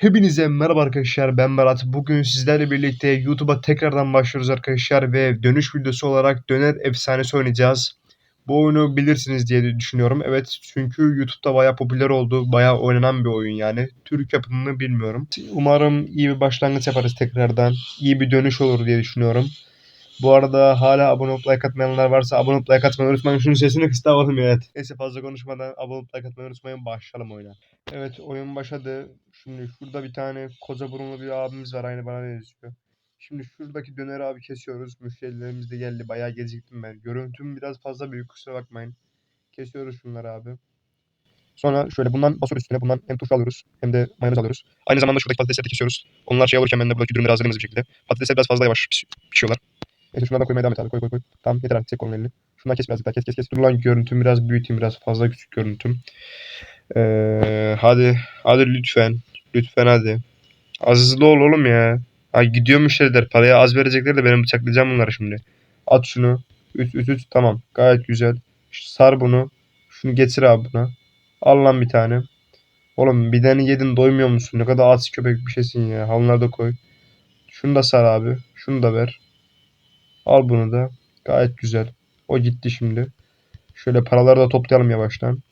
Hepinize merhaba arkadaşlar ben Berat. Bugün sizlerle birlikte YouTube'a tekrardan başlıyoruz arkadaşlar ve dönüş videosu olarak Döner Efsanesi oynayacağız. Bu oyunu bilirsiniz diye düşünüyorum. Evet çünkü YouTube'da bayağı popüler oldu. Bayağı oynanan bir oyun yani. Türk yapımını bilmiyorum. Umarım iyi bir başlangıç yaparız tekrardan. İyi bir dönüş olur diye düşünüyorum. Bu arada hala abone olup like atmayanlar varsa abone olup like atmayı unutmayın. Şunun sesini kısalım evet. Neyse fazla konuşmadan abone olup like atmayı unutmayın. Başlayalım oyuna. Evet oyun başladı. Şimdi şurada bir tane koca burunlu bir abimiz var aynı bana benziyor. Şimdi şuradaki döner abi kesiyoruz. Müşterilerimiz de geldi. Bayağı geciktim ben. Görüntüm biraz fazla büyük kusura bakmayın. Kesiyoruz şunları abi. Sonra şöyle bundan basıyoruz üstüne. Bundan hem turşu alıyoruz hem de mayonez alıyoruz. Aynı zamanda şuradaki patatesleri de kesiyoruz. Onlar şey olurken ben de buradaki dürümleri hazırlayayım bir şekilde. Patatesler biraz fazla yavaş piş- pişiyorlar. Neyse şunlardan koymaya devam et abi. Koy koy koy. Tamam yeter artık. Çek kolun elini. Şundan kes birazcık daha. Kes kes kes. Dur lan görüntüm biraz büyüteyim. Biraz fazla küçük görüntüm. Ee, hadi. Hadi lütfen. Lütfen hadi. Az hızlı ol oğlum ya. Ha gidiyor müşteriler. Paraya az verecekler de benim bıçaklayacağım bunları şimdi. At şunu. Üt üt üt. Tamam. Gayet güzel. Sar bunu. Şunu getir abi buna. Al lan bir tane. Oğlum bir tane yedin doymuyor musun? Ne kadar aç köpek bir şeysin ya. Halınları da koy. Şunu da sar abi. Şunu da ver. Al bunu da. Gayet güzel. O gitti şimdi. Şöyle paraları da toplayalım yavaştan.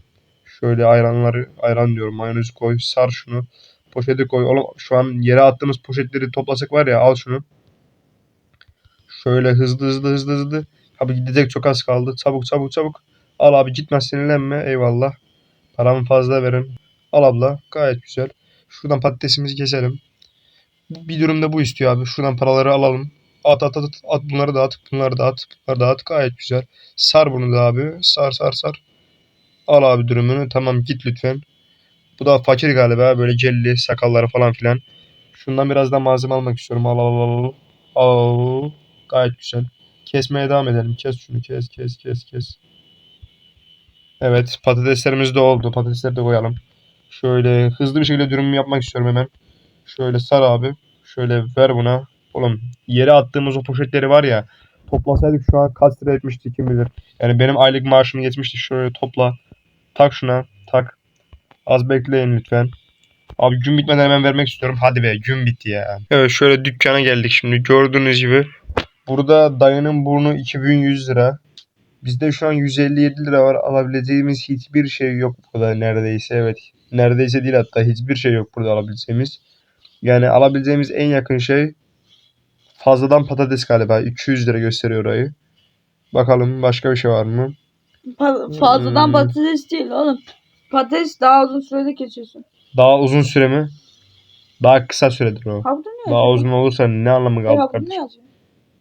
Şöyle ayranları, ayran diyorum mayonezi koy. Sar şunu. Poşeti koy. Oğlum şu an yere attığımız poşetleri toplasak var ya al şunu. Şöyle hızlı hızlı hızlı hızlı. Abi gidecek çok az kaldı. Çabuk çabuk çabuk. Al abi gitmez sinirlenme. Eyvallah. Paramı fazla verin. Al abla. Gayet güzel. Şuradan patatesimizi keselim. Bir durumda bu istiyor abi. Şuradan paraları alalım. At at at at. Bunları da at. Bunları da at. Bunları da at. Gayet güzel. Sar bunu da abi. Sar sar sar. Al abi durumunu. Tamam git lütfen. Bu da fakir galiba. Böyle celli sakalları falan filan. Şundan biraz da malzeme almak istiyorum. Al al al. Al. Gayet güzel. Kesmeye devam edelim. Kes şunu. Kes kes kes kes. Evet patateslerimiz de oldu. Patatesleri de koyalım. Şöyle hızlı bir şekilde dürüm yapmak istiyorum hemen. Şöyle sar abi. Şöyle ver buna. Oğlum yere attığımız o poşetleri var ya. Toplasaydık şu an kaç lira etmişti kim bilir. Yani benim aylık maaşımı geçmişti. Şöyle topla. Tak şuna. Tak. Az bekleyin lütfen. Abi gün bitmeden hemen vermek istiyorum. Hadi be gün bitti ya. Evet şöyle dükkana geldik şimdi. Gördüğünüz gibi. Burada dayının burnu 2100 lira. Bizde şu an 157 lira var. Alabileceğimiz hiçbir şey yok burada neredeyse. Evet. Neredeyse değil hatta hiçbir şey yok burada alabileceğimiz. Yani alabileceğimiz en yakın şey fazladan patates galiba. 200 lira gösteriyor orayı. Bakalım başka bir şey var mı? Pa- fazladan Hmm. patates değil oğlum. Patates daha uzun sürede kesiyorsun. Daha uzun süre mi? Daha kısa süredir o. Ne Daha uzun olursa ne anlamı E, kaldı ne kardeşim? yazıyor?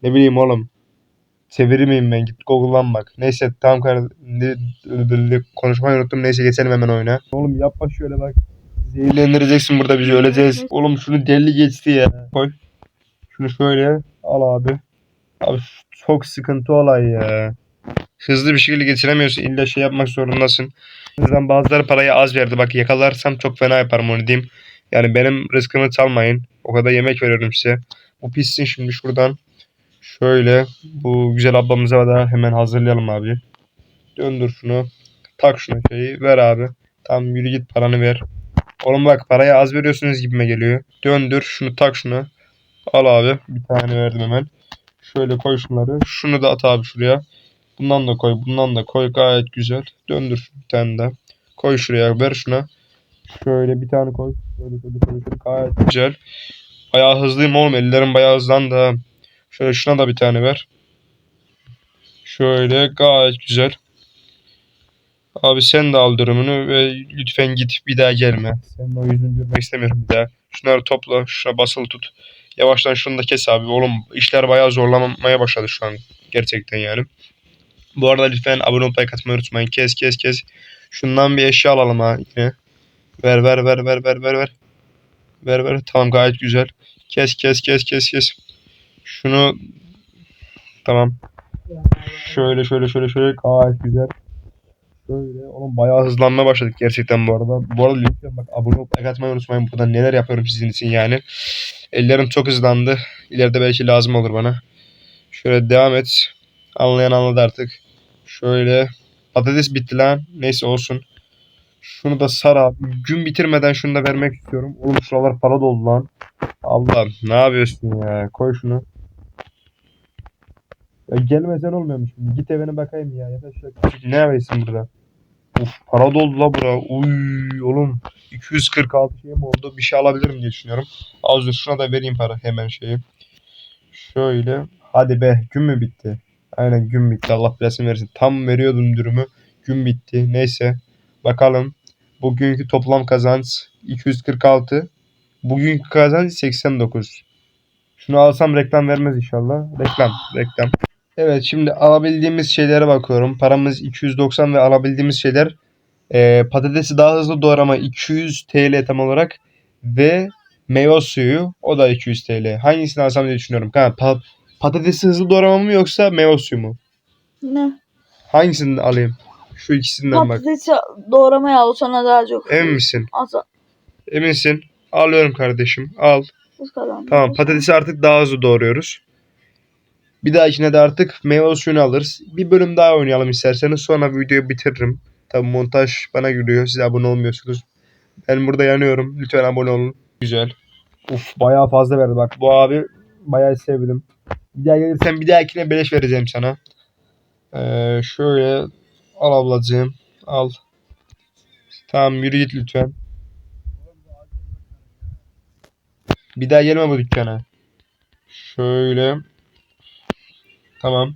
Ne bileyim oğlum. Çevirir miyim ben? Git Google'dan bak. Neyse tamam kardeşim. Konuşmayı unuttum. Neyse geçelim hemen oyuna. Oğlum yapma şöyle bak. Zehirlendireceksin burada bizi öleceğiz. Oğlum şunu deli geçti ya. Koy. Şunu şöyle al abi. Abi çok sıkıntı olay ya. Hızlı bir şekilde geçiremiyorsun. İlla şey yapmak zorundasın. Bizden bazıları parayı az verdi. Bak yakalarsam çok fena yaparım onu diyeyim. Yani benim rızkımı çalmayın. O kadar yemek veriyorum size. Bu pissin şimdi şuradan. Şöyle bu güzel ablamıza da hemen hazırlayalım abi. Döndür şunu. Tak şunu şeyi. Ver abi. Tamam yürü git paranı ver. Oğlum bak parayı az veriyorsunuz gibime geliyor. Döndür şunu tak şunu. Al abi. Bir tane verdim hemen. Şöyle koy şunları. Şunu da at abi şuraya. Bundan da koy. Bundan da koy. Gayet güzel. Döndür bir tane de. Koy şuraya. Ver şuna. Şöyle bir tane koy. Şöyle şöyle şöyle. şöyle. Gayet güzel. Bayağı hızlıyım oğlum. Ellerim bayağı hızlandı. ha. Şöyle şuna da bir tane ver. Şöyle gayet güzel. Abi sen de al durumunu ve lütfen git bir daha gelme. Senin o yüzünü görmek istemiyorum bir daha. Şunları topla. Şuna basılı tut. Yavaştan şunu da kes abi. Oğlum işler bayağı zorlamaya başladı şu an. Gerçekten yani. Bu arada lütfen abone olup like unutmayın. Kes kes kes. Şundan bir eşya alalım ha yine. Ver ver ver ver ver ver ver. Ver ver. Tamam gayet güzel. Kes kes kes kes kes. Şunu tamam. Şöyle şöyle şöyle şöyle gayet güzel. Şöyle oğlum bayağı hızlanmaya başladık gerçekten bu arada. Bu arada lütfen bak abone olup like atmayı unutmayın. Burada neler yapıyorum sizin için yani. Ellerim çok hızlandı. İleride belki lazım olur bana. Şöyle devam et. Anlayan anladı artık. Şöyle patates bitti lan. Neyse olsun. Şunu da sar abi. Gün bitirmeden şunu da vermek istiyorum. Oğlum şuralar para doldu lan. Allah ne yapıyorsun ya? Koy şunu. Ya gelmesen olmuyormuş. Git evine bakayım ya. Yeter şöyle küçük. Ne yapıyorsun burada? Uf para doldu la bura. Uy oğlum. 246 şeyim oldu. Bir şey alabilirim diye düşünüyorum. Az dur şuna da vereyim para hemen şeyi. Şöyle. Hadi be gün mü bitti? Aynen gün bitti. Allah belasını versin. Tam veriyordum dürümü. Gün bitti. Neyse. Bakalım. Bugünkü toplam kazanç 246. Bugünkü kazanç 89. Şunu alsam reklam vermez inşallah. Reklam. Reklam. Evet şimdi alabildiğimiz şeylere bakıyorum. Paramız 290 ve alabildiğimiz şeyler e, patatesi daha hızlı doğrama 200 TL tam olarak ve meyve suyu o da 200 TL. Hangisini alsam diye düşünüyorum. Kanka, pa- patatesi hızlı doğrama mı yoksa meyve suyu mu? Ne? Hangisini alayım? Şu ikisinden bak. Patatesi doğramaya al sana daha çok. Emin misin? Az Eminsin. Alıyorum kardeşim. Al. Tamam patatesi artık daha hızlı doğruyoruz. Bir dahakine de artık meyve suyunu alırız. Bir bölüm daha oynayalım isterseniz. Sonra videoyu bitiririm. Tabi montaj bana gülüyor. Siz abone olmuyorsunuz. Ben burada yanıyorum. Lütfen abone olun. Güzel. Uf bayağı fazla verdi bak. Bu abi bayağı sevdim. Bir daha gelirsen bir dahakine beleş vereceğim sana. Ee, şöyle al ablacığım. Al. Tamam yürü git lütfen. Bir daha gelme bu dükkana. Şöyle. Tamam.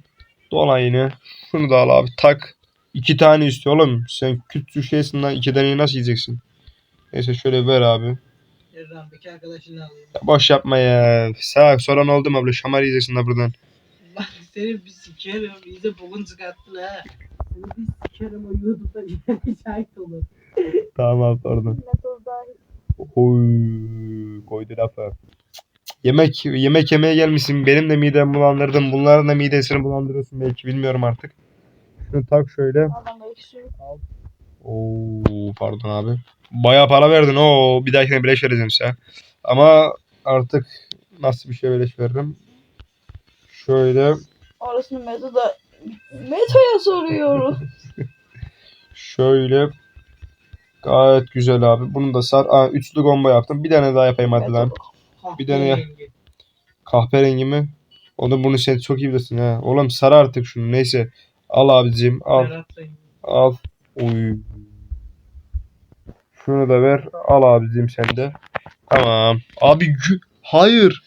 Dola yine. Şunu da al abi tak. İki tane istiyor oğlum. Sen küçük şeysin lan. iki taneyi nasıl yiyeceksin? Neyse şöyle ver abi. Ramdaki arkadaşını alayım. Ya boş yapma ya. Sağ soran oldu mu abla? Şamar yiyeceksin da buradan. Bak seni bir sikerim. İyice bokun çıkarttın ha. Seni bir sikerim o YouTube'da bir şahit olur. Tamam abi pardon. Oy, koydu lafı. Yemek yemek yemeye gelmişsin. Benim de midemi bulandırdın. Bunların da midesini bulandırıyorsun belki bilmiyorum artık. Şunu tak şöyle. Adam da ekşi. Oo pardon abi. Bayağı para verdin. Oo bir dahakine beleş vereceğim size. Ama artık nasıl bir şey beleş veririm? Şöyle Orasını Meto da Meto'ya soruyorum. şöyle gayet güzel abi. Bunu da sar. Aa, üçlü combo yaptım. Bir tane daha yapayım hadi lan. Bir tane ya. Kahverengi mi? O da bunu sen çok iyi bilirsin ha. Oğlum sar artık şunu. Neyse. Al abicim. Al. Al. Uy. Şunu da ver. Al abicim sen de. Tamam. Abi gü- hayır.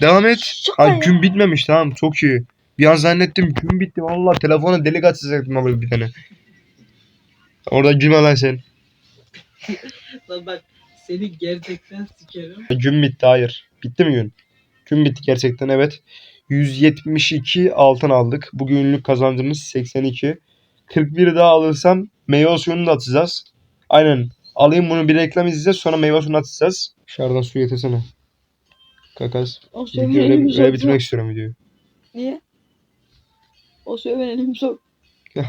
Devam et. Ha, gün bitmemiş tamam çok iyi. Bir an zannettim gün bitti. Vallahi telefona delik açacaktım abi bir tane. Orada gülme lan sen. Lan bak seni gerçekten sikerim. Gün bitti hayır. Bitti mi gün? Gün bitti gerçekten evet. 172 altın aldık. Bugünlük kazancımız 82. 41 daha alırsam meyve suyunu da atacağız. Aynen. Alayım bunu bir reklam izleyeceğiz sonra meyve suyunu atacağız. Dışarıdan su getirsene. Kakas. O Videoyu öyle, öyle bitirmek istiyorum videoyu. Niye? O suyu ben elimi sok.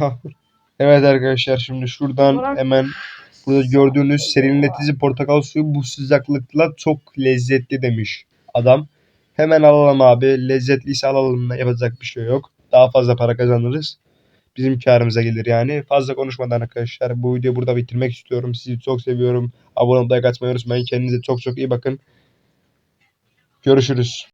evet arkadaşlar şimdi şuradan Bırak. hemen burada gördüğünüz serinletici portakal suyu bu sıcaklıkla çok lezzetli demiş adam. Hemen alalım abi. Lezzetliyse alalım. Yapacak bir şey yok. Daha fazla para kazanırız. Bizim karımıza gelir yani. Fazla konuşmadan arkadaşlar bu videoyu burada bitirmek istiyorum. Sizi çok seviyorum. Abone olmayı, like atmayı unutmayın. Kendinize çok çok iyi bakın. Görüşürüz.